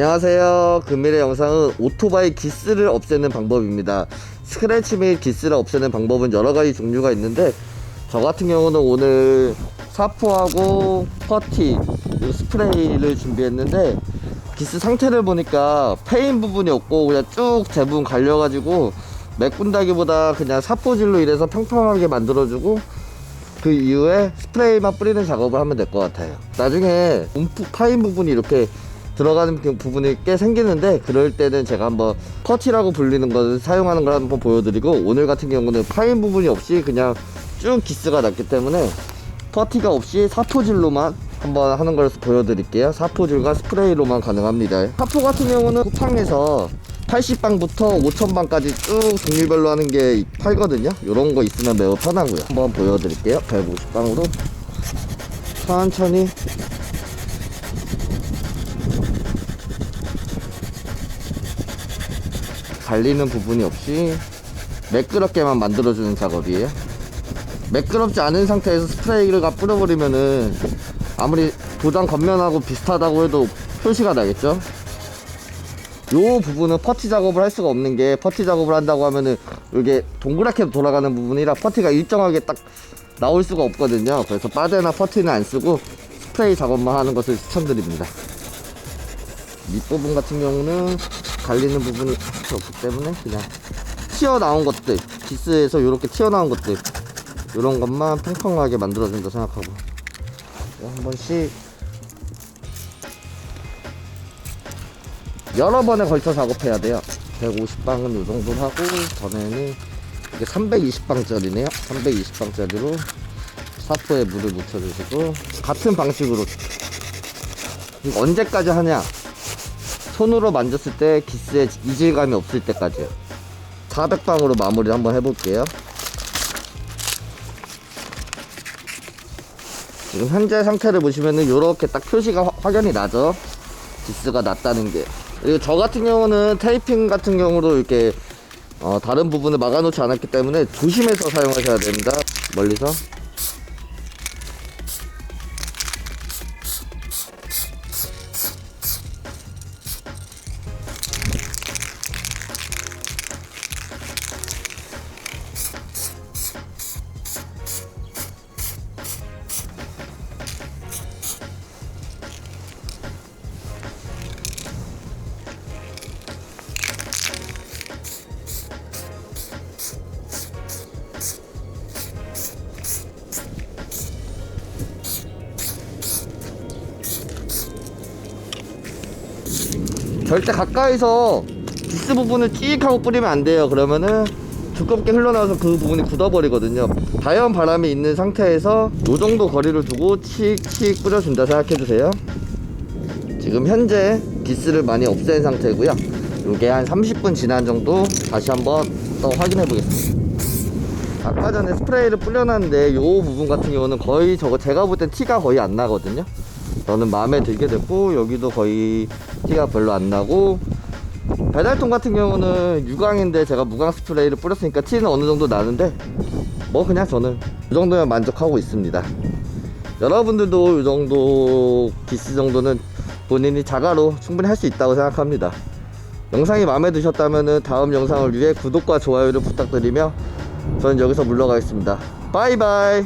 안녕하세요. 금일의 영상은 오토바이 기스를 없애는 방법입니다. 스크래치 및 기스를 없애는 방법은 여러 가지 종류가 있는데 저 같은 경우는 오늘 사포하고 퍼티 스프레이를 준비했는데 기스 상태를 보니까 페인 부분이 없고 그냥 쭉 대부분 갈려가지고 메꾼다기보다 그냥 사포질로 이래서 평평하게 만들어주고 그 이후에 스프레이만 뿌리는 작업을 하면 될 것 같아요. 나중에 움푹 파인 부분이 이렇게 들어가는 그 부분이 꽤 생기는데 그럴 때는 제가 한번 퍼치라고 불리는 것을 사용하는 걸 한번 보여드리고 오늘 같은 경우는 파인 부분이 없이 그냥 쭉 기스가 났기 때문에 퍼티가 없이 사포질로만 한번 하는 걸 보여드릴게요. 사포질과 스프레이로만 가능합니다. 사포 같은 경우는 쿠팡에서 80방부터 5000방까지 쭉 종류별로 하는 게 팔거든요. 이런 거 있으면 매우 편하고요. 한번 보여드릴게요. 150방으로 천천히 갈리는 부분이 없이 매끄럽게만 만들어주는 작업이에요. 매끄럽지 않은 상태에서 스프레이를 가 뿌려버리면은 아무리 도장 겉면하고 비슷하다고 해도 표시가 나겠죠? 요 부분은 퍼티 작업을 할 수가 없는 게 퍼티 작업을 한다고 하면은 이게 동그랗게 돌아가는 부분이라 퍼티가 일정하게 딱 나올 수가 없거든요. 그래서 빠데나 퍼티는 안 쓰고 스프레이 작업만 하는 것을 추천드립니다. 밑부분 같은 경우는 갈리는 부분이 없기 때문에 그냥 튀어나온 것들 기스에서 이렇게 튀어나온 것들 이런 것만 평평하게 만들어준다 생각하고. 한 번씩. 여러 번에 걸쳐 작업해야 돼요. 150방은 이 정도 하고 전에는 이게 320방짜리네요. 320방짜리로 사포에 물을 묻혀주시고 같은 방식으로. 이거 언제까지 하냐 손으로 만졌을 때 기스에 이질감이 없을 때까지요. 400방으로 마무리 한번 해볼게요. 지금 현재 상태를 보시면은 이렇게 딱 표시가 화- 확연히 나죠? 기스가 났다는 게. 그리고 저 같은 경우는 테이핑 같은 경우도 이렇게 어, 다른 부분을 막아놓지 않았기 때문에 조심해서 사용하셔야 됩니다. 멀리서 절대 가까이서 기스 부분을 찌익 하고 뿌리면 안 돼요. 그러면은 두껍게 흘러나와서 그 부분이 굳어버리거든요. 자연 바람이 있는 상태에서 이 정도 거리를 두고 칙칙 뿌려준다 생각해주세요. 지금 현재 기스를 많이 없앤 상태고요. 이게 한 30분 지난 정도 다시 한번 또 확인해 보겠습니다. 아까 전에 스프레이를 뿌려놨는데 이 부분 같은 경우는 거의 저거 제가 볼 땐 티가 거의 안 나거든요 저는 마음에 들게 됐고 여기도 거의 티가 별로 안 나고 배달통 같은 경우는 유광인데 제가 무광 스프레이를 뿌렸으니까 티는 어느 정도 나는데 뭐 그냥 저는 이 정도면 만족하고 있습니다. 여러분들도 이 정도 기스 정도는 본인이 자가로 충분히 할 수 있다고 생각합니다. 영상이 마음에 드셨다면 다음 영상을 위해 구독과 좋아요를 부탁드리며 저는 여기서 물러가겠습니다. 바이바이